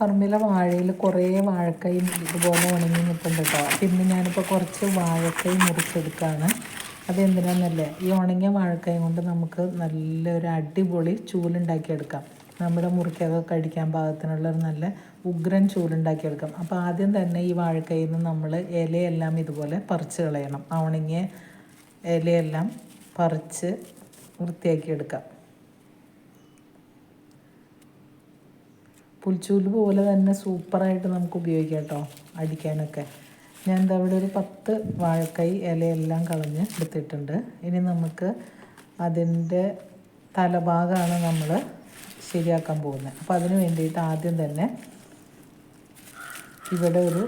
പറമ്പിലെ വാഴയിൽ കുറേ വാഴക്കൈ ഇതുപോലെ ഉണങ്ങി നിൽക്കുന്നുണ്ട് കേട്ടോ. പിന്നെ ഞാനിപ്പോൾ കുറച്ച് വാഴക്കൈ മുറിച്ചെടുക്കുകയാണ് അതെന്തിനാണെന്നല്ലേ ഈ ഉണങ്ങിയ വാഴക്കൈ കൊണ്ട് നമുക്ക് നല്ലൊരു അടിപൊളി ചൂലുണ്ടാക്കിയെടുക്കാം. നമ്മുടെ മുറിക്കൊക്കെ കഴിക്കാൻ പാകത്തിനുള്ള ഒരു നല്ല ഉഗ്രൻ ചൂലുണ്ടാക്കിയെടുക്കാം. അപ്പോൾ ആദ്യം തന്നെ ഈ വാഴക്കൈയിൽ നിന്ന് നമ്മൾ ഇലയെല്ലാം ഇതുപോലെ പറിച്ച് കളയണം. ആ ഉണങ്ങിയ ഇലയെല്ലാം പറിച്ച് വൃത്തിയാക്കിയെടുക്കാം. പുൽച്ചൂൽ പോലെ തന്നെ സൂപ്പറായിട്ട് നമുക്ക് ഉപയോഗിക്കാം കേട്ടോ അടിക്കാനൊക്കെ. ഞാൻ ഇവിടെ ഒരു പത്ത് വാഴക്കൈ ഇലയെല്ലാം കളഞ്ഞ് എടുത്തിട്ടുണ്ട്. ഇനി നമുക്ക് അതിന്റെ തലഭാഗമാണ് നമ്മൾ ശരിയാക്കാൻ പോകുന്നത്. അപ്പോൾ അതിന് വേണ്ടിയിട്ട് ആദ്യം തന്നെ ഇവിടെ ഒരു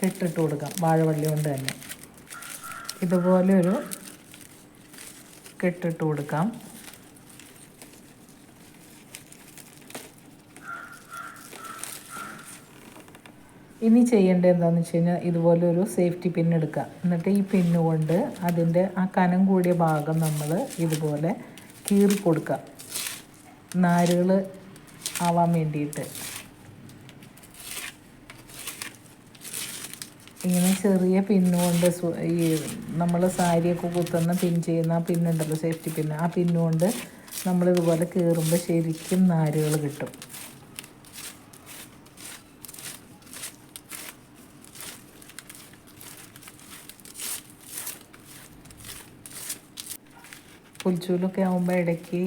കെട്ടിട്ട് കൊടുക്കാം വാഴവള്ളി കൊണ്ട് തന്നെ. ഇതുപോലെ ഒരു കെട്ടിട്ട് കൊടുക്കാം. ഇനി ചെയ്യേണ്ടത് എന്താണെന്ന് വെച്ച് കഴിഞ്ഞാൽ ഇതുപോലെ ഒരു സേഫ്റ്റി പിൻ എടുക്കുക. എന്നിട്ട് ഈ പിന്ന് കൊണ്ട് അതിന്റെ ആ കനം കൂടിയ ഭാഗം നമ്മൾ ഇതുപോലെ കീറി കൊടുക്കുക. നാരുകൾ ആവാൻ വേണ്ടിയിട്ട്. ഇങ്ങനെ ചെറിയ പിന്നുകൊണ്ട് ഈ നമ്മൾ സാരിയൊക്കെ കുത്തുന്ന പിൻ ചെയ്യുന്ന ആ പിന്നുണ്ടല്ലോ സേഫ്റ്റി പിന്ന് ആ പിന്നുകൊണ്ട് നമ്മളിതുപോലെ കീറുമ്പോൾ ശരിക്കും നാരുകൾ കിട്ടും. പുൽച്ചൂലൊക്കെ ആകുമ്പോൾ ഇടയ്ക്ക്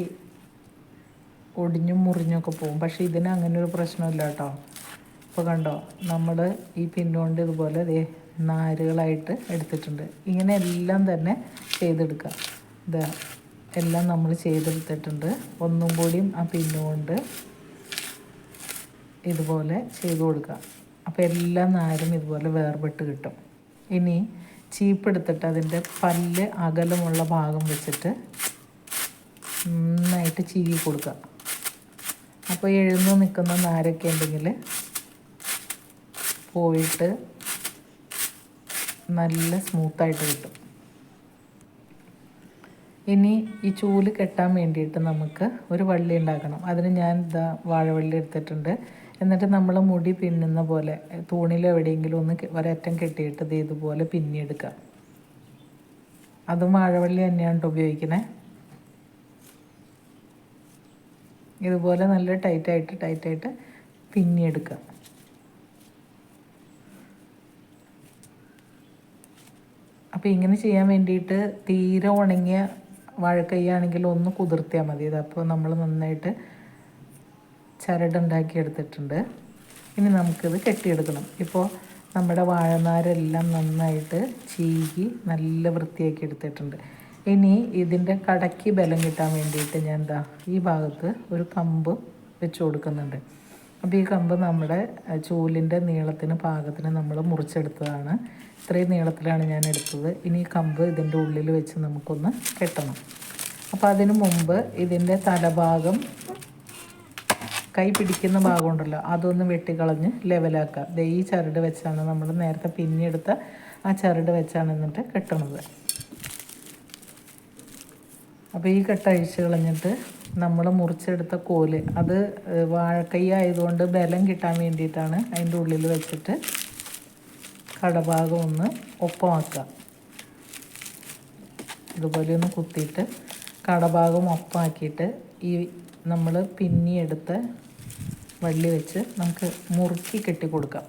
ഒടിഞ്ഞും മുറിഞ്ഞൊക്കെ പോകും. പക്ഷേ ഇതിന് അങ്ങനെ ഒരു പ്രശ്നമില്ല കേട്ടോ. ഇപ്പോൾ കണ്ടോ നമ്മൾ ഈ പിന്നുകൊണ്ട് ഇതുപോലെ ദേ നാരുകളായിട്ട് എടുത്തിട്ടുണ്ട്. ഇങ്ങനെ എല്ലാം തന്നെ ചെയ്തെടുക്കുക ഇതാ എല്ലാം നമ്മൾ ചെയ്തെടുത്തിട്ടുണ്ട്. ഒന്നും കൂടിയും ആ പിന്നുകൊണ്ട് ഇതുപോലെ ചെയ്ത് കൊടുക്കുക അപ്പോൾ എല്ലാ നാരും ഇതുപോലെ വേർപെട്ട് കിട്ടും. ഇനി ചീപ്പ് എടുത്തിട്ട് അതിന്റെ പല്ല് അകലമുള്ള ഭാഗം വെച്ചിട്ട് നന്നായിട്ട് ചീവി കൊടുക്കുക. അപ്പോൾ എഴുന്ന് നിൽക്കുന്ന നാരൊക്കെ ഉണ്ടെങ്കിൽ പോയിട്ട് നല്ല സ്മൂത്തായിട്ട് കിട്ടും. ഇനി ഈ ചൂൽ കെട്ടാൻ വേണ്ടിയിട്ട് നമുക്ക് ഒരു വള്ളി ഉണ്ടാക്കണം. അതിന് ഞാൻ ഇതാ വാഴവള്ളി എടുത്തിട്ടുണ്ട്. എന്നിട്ട് നമ്മൾ മുടി പിന്നുന്ന പോലെ തൂണിൽ എവിടെയെങ്കിലും ഒന്ന് ഒരറ്റം കെട്ടിയിട്ട് ഇത് ഇതുപോലെ അതും വാഴവള്ളി തന്നെയാണ് ഉപയോഗിക്കണേ. ഇതുപോലെ നല്ല ടൈറ്റായിട്ട് ടൈറ്റായിട്ട് പിന്നിയെടുക്കുക അപ്പോൾ ഇങ്ങനെ ചെയ്യാൻ വേണ്ടിയിട്ട് തീരെ ഉണങ്ങിയ വാഴക്കയ്യാണെങ്കിൽ ഒന്ന് കുതിർത്തിയാൽ മതി. അപ്പോൾ നമ്മൾ നന്നായിട്ട് ചരടുണ്ടാക്കി എടുത്തിട്ടുണ്ട്. ഇനി നമുക്കിത് കെട്ടിയെടുക്കണം. ഇപ്പോൾ നമ്മുടെ വാഴനാരെല്ലാം നന്നായിട്ട് ചീകി നല്ല വൃത്തിയാക്കി എടുത്തിട്ടുണ്ട്. ഇനി ഇതിന്റെ കടക്കി ബലം കിട്ടാൻ വേണ്ടിയിട്ട് ഞാൻ എന്താ ഈ ഭാഗത്ത് ഒരു കമ്പ് വെച്ച് കൊടുക്കുന്നുണ്ട്. അപ്പോൾ ഈ കമ്പ് നമ്മുടെ ചൂലിന്റെ നീളത്തിന് പാകത്തിന് നമ്മൾ മുറിച്ചെടുത്തതാണ്. ഇത്രയും നീളത്തിലാണ് ഞാൻ എടുത്തത്. ഇനി ഈ കമ്പ് ഇതിന്റെ ഉള്ളിൽ വെച്ച് നമുക്കൊന്ന് കെട്ടണം. അപ്പോൾ അതിനു മുമ്പ് ഇതിന്റെ തലഭാഗം കൈ പിടിക്കുന്ന ഭാഗം ഉണ്ടല്ലോ അതൊന്ന് വെട്ടിക്കളഞ്ഞ് ലെവലാക്കുക. ദേ ഈ ചരട് വെച്ചാണ് നമ്മൾ നേരത്തെ പിന്നെടുത്ത ആ ചരട് വെച്ചാണ് എന്നിട്ട് കെട്ടണത്. അപ്പോൾ ഈ കട്ട അഴിച്ച് കളഞ്ഞിട്ട് നമ്മൾ മുറിച്ചെടുത്ത കോൽ അത് വാഴക്കൈ ആയതുകൊണ്ട് ബലം കിട്ടാൻ വേണ്ടിയിട്ടാണ് അതിന്റെ ഉള്ളിൽ വെച്ചിട്ട് കടഭാഗം ഒന്ന് ഒപ്പമാക്കുക. ഇതുപോലെ ഒന്ന് കുത്തിയിട്ട് കടഭാഗം ഒപ്പമാക്കിയിട്ട് ഈ നമ്മൾ പിന്നിയെടുത്ത് വള്ളി വെച്ച് നമുക്ക് മുറുക്കി കെട്ടി കൊടുക്കാം.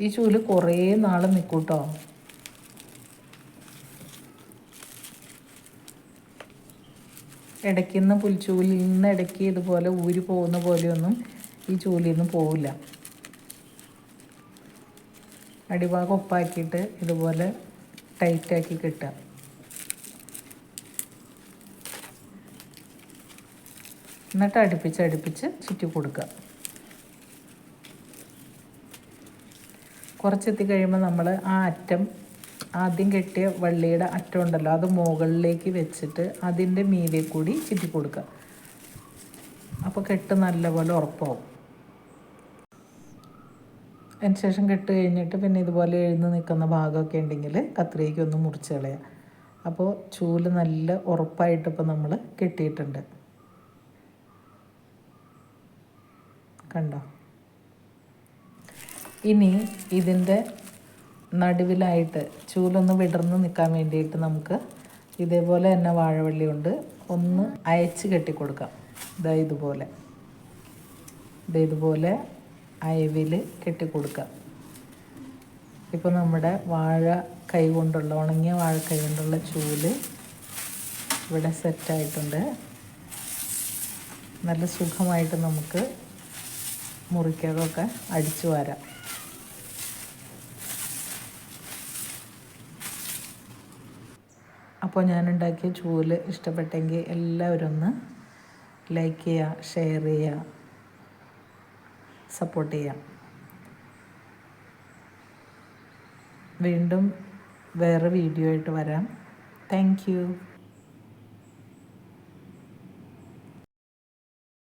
ഈ ചൂൽ കുറേ നാൾ നിൽക്കും കേട്ടോ നിന്ന് പുൽച്ചൂലിൽ നിന്ന് ഇടയ്ക്ക് ഇതുപോലെ ഊരി പോകുന്ന പോലെയൊന്നും ഈ ചൂലിൽ നിന്ന് പോവില്ല. അടിഭാഗം ഒപ്പാക്കിയിട്ട് ഇതുപോലെ ടൈറ്റാക്കി കിട്ടുക. എന്നിട്ട് അടുപ്പിച്ച് അടുപ്പിച്ച് ചുറ്റി കൊടുക്കുക. കുറച്ചെത്തി കഴിയുമ്പോൾ നമ്മൾ ആ അറ്റം ആദ്യം കെട്ടിയ വള്ളിയുടെ അറ്റം ഉണ്ടല്ലോ അത് മുകളിലേക്ക് വെച്ചിട്ട് അതിന്റെ മീതെ കൂടി ചുറ്റി കൊടുക്കുക. അപ്പോൾ കെട്ട് നല്ലപോലെ ഉറപ്പാവും. അതിന് ശേഷം കെട്ട് കഴിഞ്ഞിട്ട് പിന്നെ ഇതുപോലെ എഴുന്ന് നിൽക്കുന്ന ഭാഗമൊക്കെ ഉണ്ടെങ്കിൽ കത്രികയ്ക്ക് ഒന്ന് മുറിച്ച് കളയുക അപ്പോൾ ചൂൽ നല്ല ഉറപ്പായിട്ട് ഇപ്പോൾ നമ്മൾ കെട്ടിയിട്ടുണ്ട്. കണ്ടോ? ഇനി ഇതിന്റെ നടുവിലായിട്ട് ചൂലൊന്ന് വിടർന്ന് നിൽക്കാൻ വേണ്ടിയിട്ട് നമുക്ക് ഇതേപോലെ തന്നെ വാഴവള്ളി കൊണ്ട് ഒന്ന് അയച്ച് കെട്ടിക്കൊടുക്കാം. ഇതാ ഇതുപോലെ. ഇതാ ഇതുപോലെ അയവിൽ കെട്ടിക്കൊടുക്കാം. ഇപ്പോൾ നമ്മുടെ വാഴ കൈ കൊണ്ടുള്ള ഉണങ്ങിയ വാഴ കൈ കൊണ്ടുള്ള ചൂൽ ഇവിടെ സെറ്റായിട്ടുണ്ട് നല്ല സുഖമായിട്ട് നമുക്ക് മുറിക്കകമൊക്കെ അടിച്ചു വരാം. അപ്പോൾ ഞാൻ ഉണ്ടാക്കിയ ചൂൽ ഇഷ്ടപ്പെട്ടെങ്കിൽ എല്ലാവരും ഒന്ന് ലൈക്ക് ചെയ്യുക ഷെയർ ചെയ്യുക സപ്പോർട്ട് ചെയ്യാം വീണ്ടും വേറെ വീഡിയോ ആയിട്ട് വരാം. താങ്ക്